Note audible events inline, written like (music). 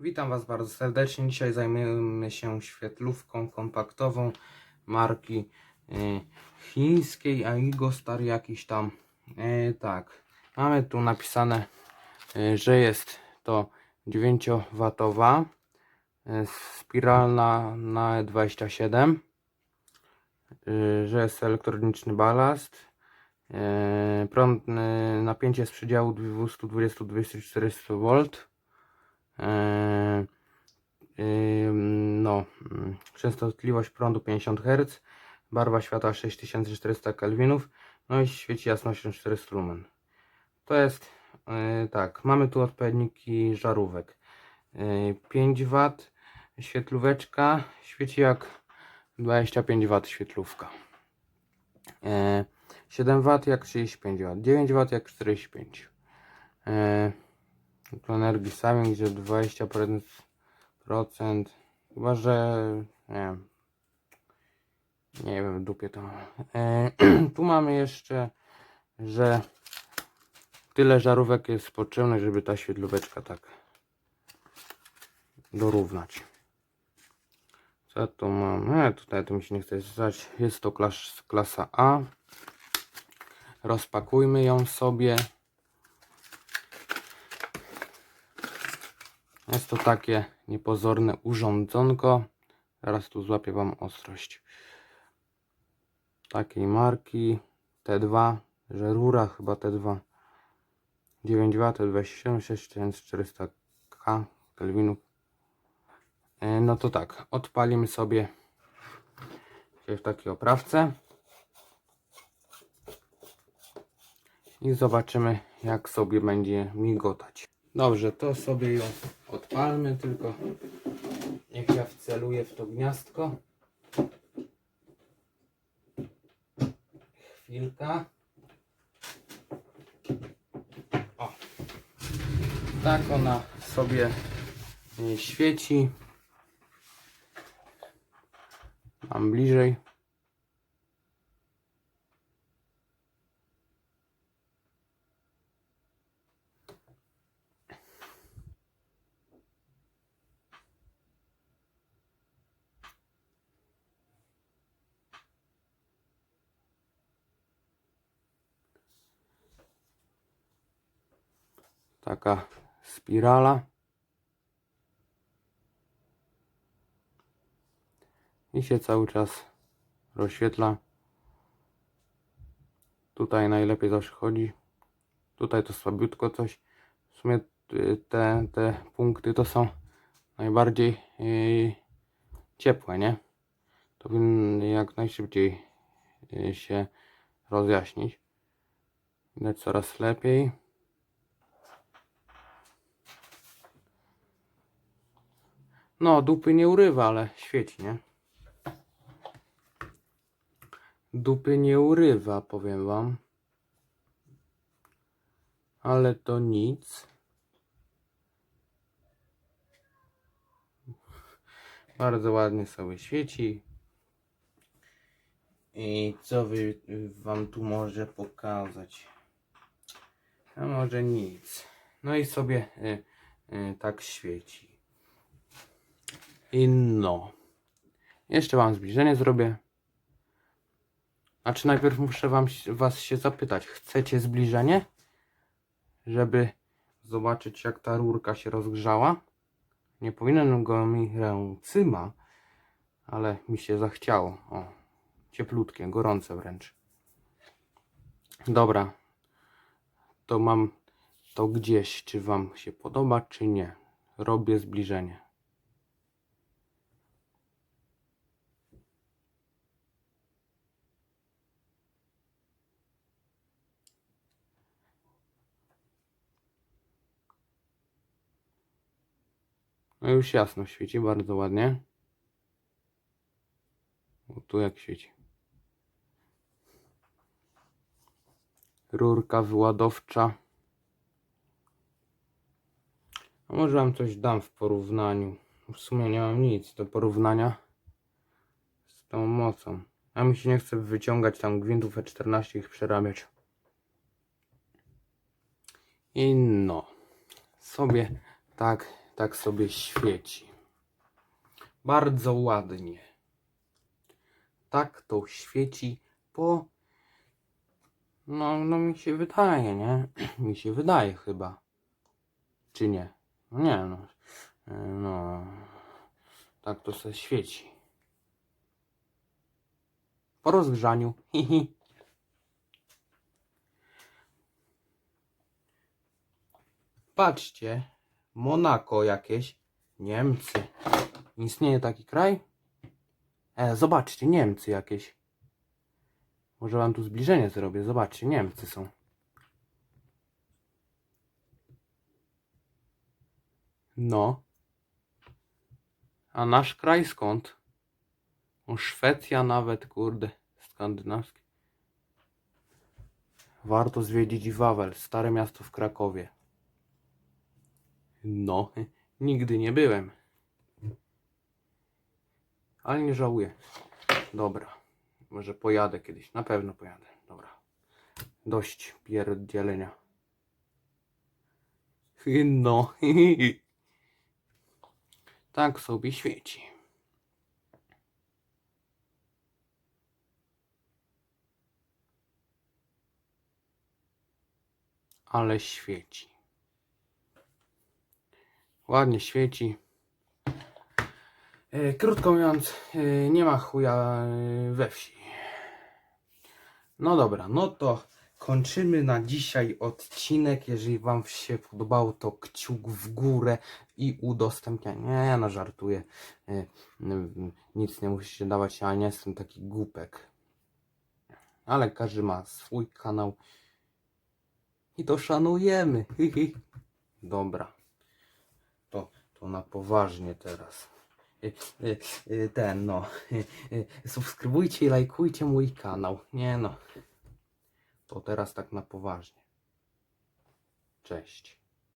Witam Was bardzo serdecznie. Dzisiaj zajmiemy się świetlówką kompaktową marki y, chińskiej Aigo Star jakiś tam. Y, tak, mamy tu napisane, y, że jest to 9W y, spiralna na 27 y, że jest elektroniczny balast prąd, napięcie z przedziału 220-240 V no, mm, częstotliwość prądu 50 Hz, barwa światła 6400 Kelvinów, no i świeci jasnością 400 lumen. To jest yy, tak, mamy tu odpowiedniki żarówek. Yy, 5 W świetlóweczka świeci jak 25 W świetlówka. Yy, 7 W jak 35 W, 9 W jak 45. Yy, samej, gdzie 20%, chyba że nie wiem, nie wiem, w dupie to. E, (clears throat) tu mamy jeszcze, że tyle żarówek jest potrzebne, żeby ta świetlóweczka tak dorównać. Co tu mam? E, tutaj to mi się nie chce zdać. Jest to klas, klasa A. Rozpakujmy ją sobie. Jest to takie niepozorne urządzonko. Teraz tu złapię Wam ostrość. Takiej marki T2, że rura chyba T2. 9W, T27, 6400K Kelvinów. E, No to tak, odpalimy sobie w takiej oprawce. I zobaczymy jak sobie będzie migotać. Dobrze, to sobie ją odpalmy, tylko niech ja wceluję w to gniazdko. Chwilka. O. Tak ona sobie świeci. Mam bliżej. Taka spirala. I się cały czas rozświetla. Tutaj najlepiej zawsze chodzi. Tutaj to słabiutko coś. W sumie y, te, te punkty to są najbardziej yy, ciepłe, nie? To powinno jak najszybciej yy, się rozjaśnić. Widać coraz lepiej. No, dupy nie urywa, ale świeci, nie? Dupy nie urywa, powiem wam. Ale to nic. Bardzo ładnie sobie świeci. I co wy, wam tu może pokazać? A może nic. No i sobie y, y, tak świeci. I no. Jeszcze wam zbliżenie zrobię. Znaczy najpierw muszę wam, was się zapytać. Chcecie zbliżenie? Żeby zobaczyć jak ta rurka się rozgrzała. Nie powinienem go mi ręcyma. Ale mi się zachciało. O, cieplutkie, gorące wręcz. Dobra. To mam to gdzieś. Czy wam się podoba, czy nie. Robię zbliżenie. No już jasno świeci, bardzo ładnie. O, tu jak świeci. Rurka wyładowcza. A może wam coś dam w porównaniu. W sumie nie mam nic do porównania z tą mocą. A mi się nie chce wyciągać tam gwintów E14 i ich przerabiać. I no. Sobie tak tak sobie świeci. Bardzo ładnie. Tak to świeci po. No, no mi się wydaje, nie? (clears throat) Mi się wydaje chyba. Czy nie? No nie, no. E, No. Tak to se świeci. Po rozgrzaniu. (laughs) Hihi. Patrzcie, Monako jakieś, Niemcy. Istnieje taki kraj? E, zobaczcie, Niemcy jakieś. Może wam tu zbliżenie zrobię. Zobaczcie, Niemcy są. No. A nasz kraj skąd? O, Szwecja nawet, kurde, skandynawskie. Warto zwiedzić Wawel, stare miasto w Krakowie. No, nigdy nie byłem. Ale nie żałuję. Dobra, może pojadę kiedyś, na pewno pojadę. Dobra, dość pierdzielenia. No, (laughs) tak sobie świeci. Ale świeci. Ładnie świeci. E, krótko mówiąc, e, nie ma chuja e, we wsi. No dobra, no to kończymy na dzisiaj odcinek. Jeżeli Wam się podobało, to kciuk w górę i udostępnianie. Nie, no żartuję. Nic nie musicie dawać, ja nie jestem taki głupek. Ale każdy ma swój kanał. I to szanujemy. (laughs) Dobra. Na poważnie teraz. Y, y, y, Ten no. Subskrybujcie i lajkujcie mój kanał. Nie no. To teraz tak na poważnie. Cześć.